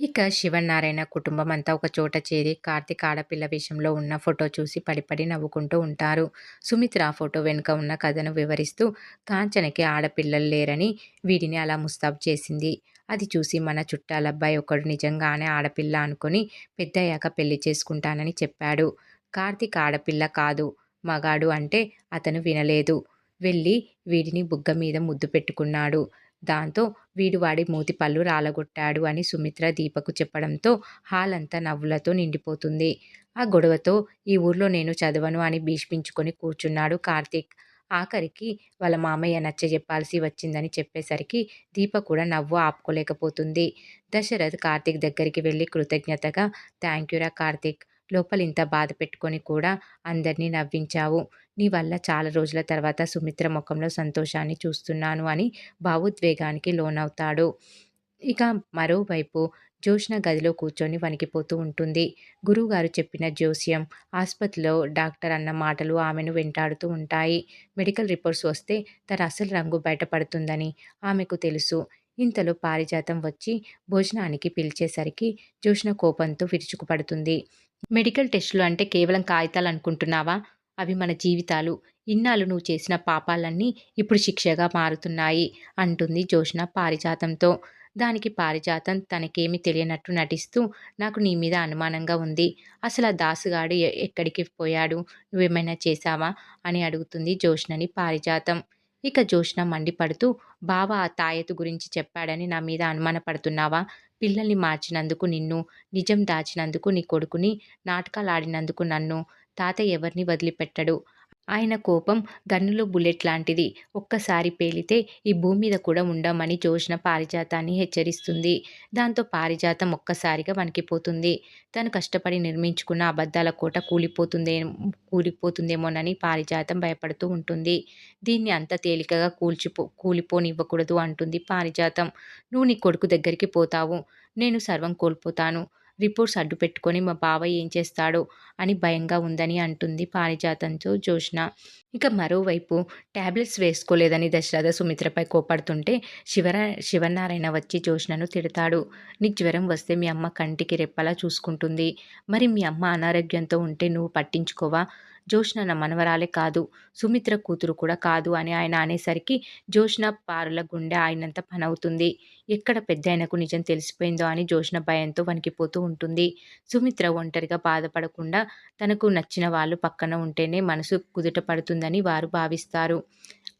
ఇక శివనారాయణ కుటుంబం అంతా ఒక చోట చేరి కార్తీక్ ఆడపిల్ల విషయంలో ఉన్న ఫోటో చూసి పడిపడి నవ్వుకుంటూ ఉంటారు. సుమిత్ర ఆ ఫోటో వెనుక ఉన్న కథను వివరిస్తూ కాంచనకి ఆడపిల్లలు లేరని వీడిని అలా ముస్తాబు చేసింది. అది చూసి మన చుట్టాలబ్బాయి ఒకడు నిజంగానే ఆడపిల్ల అనుకుని పెద్దయ్యాక పెళ్ళి చేసుకుంటానని చెప్పాడు. కార్తీక్ ఆడపిల్ల కాదు మగాడు అంటే అతను వినలేదు. వెళ్ళి వీడిని బుగ్గ మీద ముద్దు పెట్టుకున్నాడు. దాంతో వీడు వాడి మూతి పళ్ళు రాలగొట్టాడు అని సుమిత్ర దీపకు చెప్పడంతో హాల్ అంతా నవ్వులతో నిండిపోతుంది. ఆ గొడవతో ఈ ఊర్లో నేను చదవను అని భీష్మించుకొని కూర్చున్నాడు కార్తీక్. ఆఖరికి వాళ్ళ మామయ్య నచ్చ చెప్పాల్సి వచ్చిందని చెప్పేసరికి దీప కూడా నవ్వు ఆపుకోలేకపోతుంది. దశరథ్ కార్తీక్ దగ్గరికి వెళ్ళి కృతజ్ఞతగా థ్యాంక్ యూరా కార్తీక్. లోపలింత బాధ పెట్టుకొని కూడా అందరినీ నవ్వించావు. నీ వల్ల చాలా రోజుల తర్వాత సుమిత్ర ముఖంలో సంతోషాన్ని చూస్తున్నాను అని భావోద్వేగానికి లోనవుతాడు. ఇక మరోవైపు జోష్న గదిలో కూర్చొని వణికిపోతూ ఉంటుంది. గురువుగారు చెప్పిన జోస్యం, ఆసుపత్రిలో డాక్టర్ అన్న మాటలు ఆమెను వెంటాడుతూ ఉంటాయి. మెడికల్ రిపోర్ట్స్ వస్తే తన అసలు రంగు బయటపడుతుందని ఆమెకు తెలుసు. ఇంతలో పారిజాతం వచ్చి భోజనానికి పిలిచేసరికి జ్యోత్స్న కోపంతో విరుచుకుపడుతుంది. మెడికల్ టెస్టులు అంటే కేవలం కాగితాలు అనుకుంటున్నావా అవి మన జీవితాలు. ఇన్నాళ్ళు నువ్వు చేసిన పాపాలన్నీ ఇప్పుడు శిక్షగా మారుతున్నాయి అంటుంది జోష్న పారిజాతంతో. దానికి పారిజాతం తనకేమీ తెలియనట్టు నటిస్తూ నాకు నీ మీద అనుమానంగా ఉంది. అసలు ఆ దాసుగాడు ఎక్కడికి పోయాడు? నువ్వేమైనా చేశావా? అని అడుగుతుంది జోష్నని పారిజాతం. ఇక జోష్న మండిపడుతూ బావ ఆ తాయతు గురించి చెప్పాడని నా మీద అనుమానపడుతున్నావా? పిల్లల్ని మార్చినందుకు నిన్ను, నిజం దాచినందుకు నీ కొడుకుని, నాటకాలాడినందుకు నన్ను తాతయ్య ఎవరిని వదిలిపెట్టడు. ఆయన కోపం గన్నులో బుల్లెట్ లాంటిది. ఒక్కసారి పేలితే ఈ భూమి మీద కూడా ఉండమని జోష్న పారిజాతాన్ని హెచ్చరిస్తుంది. దాంతో పారిజాతం ఒక్కసారిగా వణికిపోతుంది. తను కష్టపడి నిర్మించుకున్న అబద్ధాల కోట కూలిపోతుందే కూలిపోతుందేమోనని పారిజాతం భయపడుతూ ఉంటుంది. దీన్ని అంత తేలికగా కూల్చిపో కూలిపోనివ్వకూడదు అంటుంది పారిజాతం. నువ్వు నీ కొడుకు దగ్గరికి పోతావు. నేను సర్వం కోల్పోతాను. రిపోర్ట్స్ అడ్డుపెట్టుకొని మా బావయ్య ఏం చేస్తాడో అని భయంగా ఉందని అంటుంది పారిజాతంతో జోష్న ఇక మరోవైపు టాబ్లెట్స్ వేసుకోలేదని దశరథ సుమిత్రపై కోపడుతుంటే శివరా శివనారాయణ వచ్చి జోష్నను తిడతాడు. నీకు జ్వరం వస్తే మీ అమ్మ కంటికి రెప్పలా చూసుకుంటుంది. మరి మీ అమ్మ అనారోగ్యంతో ఉంటే నువ్వు పట్టించుకోవా? జోష్న నా మనవరాలే కాదు. సుమిత్ర కూతురు కూడా కాదు అని ఆయన అనేసరికి జోష్న పారుల గుండె ఆయనంత పనవుతుంది. ఎక్కడ పెద్దాయనకు నిజం తెలిసిపోయిందో అని జోష్న భయంతో వణికిపోతూ ఉంటుంది. సుమిత్ర ఒంటరిగా బాధపడకుండా తనకు నచ్చిన వాళ్ళు పక్కన ఉంటేనే మనసు కుదుట పడుతుందని వారు భావిస్తారు.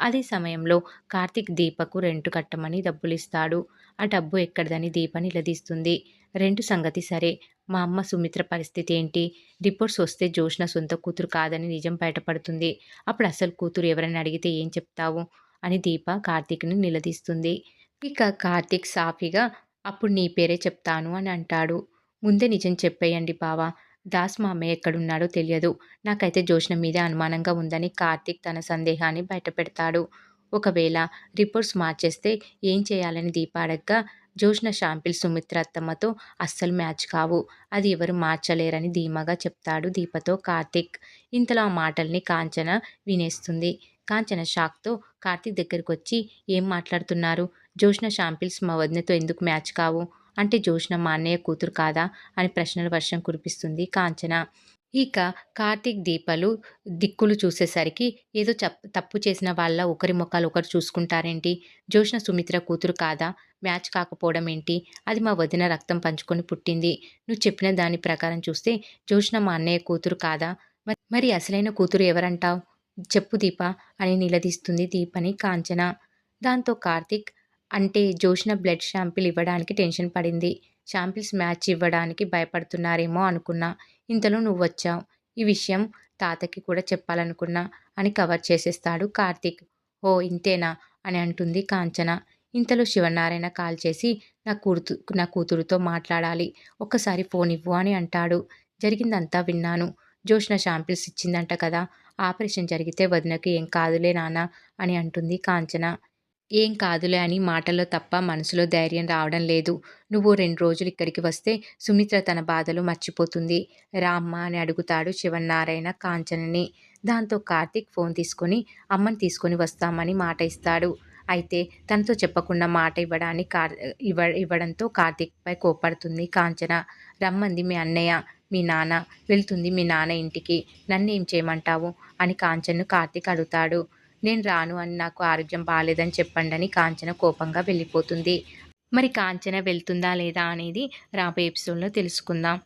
అదే సమయంలో కార్తీక్ దీపకు రెంటు కట్టమని డబ్బులిస్తాడు. ఆ డబ్బు ఎక్కడిదని దీప నిలదీస్తుంది. రెంటు సంగతి సరే. మా అమ్మ సుమిత్ర పరిస్థితి ఏంటి? రిపోర్ట్స్ వస్తే జోష్న సొంత కూతురు కాదని నిజం బయటపడుతుంది. అప్పుడు అసలు కూతురు ఎవరైనా అడిగితే ఏం చెప్తావు? అని దీప కార్తీక్‌ని నిలదీస్తుంది. ఇక కార్తీక్ సాఫీగా అప్పుడు నీ పేరే చెప్తాను అని అంటాడు. ముందే నిజం చెప్పేయండి బావా! దాస్ మా అమ్మ ఎక్కడున్నాడో తెలియదు. నాకైతే జోష్న మీదే అనుమానంగా ఉందని కార్తీక్ తన సందేహాన్ని బయటపెడతాడు. ఒకవేళ రిపోర్ట్స్ మార్చేస్తే ఏం చేయాలని దీప అడగ్గా జోష్న షాంపిల్ సుమిత్ర అత్తమ్మతో అస్సలు మ్యాచ్ కావు. అది ఎవరు మార్చలేరని ధీమాగా చెప్తాడు దీపతో కార్తిక్ ఇంతలో ఆ మాటల్ని కాంచన వినేస్తుంది. కాంచన షాక్‌తో కార్తీక్ దగ్గరకొచ్చి ఏం మాట్లాడుతున్నారు? జోష్న షాంపిల్స్ మా వదినతో ఎందుకు మ్యాచ్ కావు? అంటే జోష్న మా అన్నయ్య కూతురు కాదా? అని ప్రశ్నల వర్షం కురిపిస్తుంది కాంచన. ఇక కార్తీక్, దీపాలు దిక్కులు చూసేసరికి ఏదో చప్ తప్పు చేసిన వాళ్ళ ఒకరి మొఖాలు ఒకరు చూసుకుంటారేంటి? జోష్ణ సుమిత్ర కూతురు కాదా? మ్యాచ్ కాకపోవడం ఏంటి? అది మా వదిన రక్తం పంచుకొని పుట్టింది. నువ్వు చెప్పిన దాని ప్రకారం చూస్తే జోష్ణ మా అన్నయ్య కూతురు కాదా? మరి అసలైన కూతురు ఎవరంటావు చెప్పు దీప అని నిలదీస్తుంది దీపని కాంచన. దాంతో కార్తీక్ అంటే జోష్ణ బ్లడ్ శాంపిల్ ఇవ్వడానికి టెన్షన్ పడింది. శాంపిల్స్ మ్యాచ్ ఇవ్వడానికి భయపడుతున్నారేమో అనుకున్నా. ఇంతలో నువ్వు వచ్చావు ఈ విషయం తాతకి కూడా చెప్పాలనుకున్నా అని కవర్ చేసేస్తాడు కార్తీక్. ఓ ఇంతేనా? అని అంటుంది కాంచన. ఇంతలో శివనారాయణ కాల్ చేసి నా కూతు నా కూతురుతో మాట్లాడాలి. ఒక్కసారి ఫోన్ ఇవ్వు అని అంటాడు. జరిగిందంతా విన్నాను. జోష్న షాంపిల్స్ ఇచ్చిందంట కదా! ఆపరేషన్ జరిగితే వదినకు ఏం కాదులే నాన్నా అని అంటుంది కాంచన. ఏం కాదులే అని మాటల్లో తప్ప మనసులో ధైర్యం రావడం లేదు. నువ్వు రెండు రోజులు ఇక్కడికి వస్తే సుమిత్ర తన బాధలు మర్చిపోతుంది. రా అని అడుగుతాడు శివనారాయణ కాంచనని. దాంతో కార్తీక్ ఫోన్ తీసుకొని అమ్మని తీసుకొని వస్తామని మాట ఇస్తాడు. అయితే తనతో చెప్పకుండా మాట ఇవ్వడాన్ని కార్ ఇవ్వ ఇవ్వడంతో కార్తీక్పై కోపడుతుంది కాంచన రమ్మంది మీ అన్నయ్య మీ నాన్న వెళ్తుంది మీ నాన్న ఇంటికి నన్ను ఏం చేయమంటావు అని కాంచన్ను కార్తీక్ అడుగుతాడు నేను రాను అని నాకు ఆరోగ్యం బాగాలేదని చెప్పండి అని కాంచన కోపంగా వెళ్ళిపోతుంది. మరి కాంచన వెళ్తుందా లేదా అనేది రాబోయే ఎపిసోడ్లో తెలుసుకుందాం.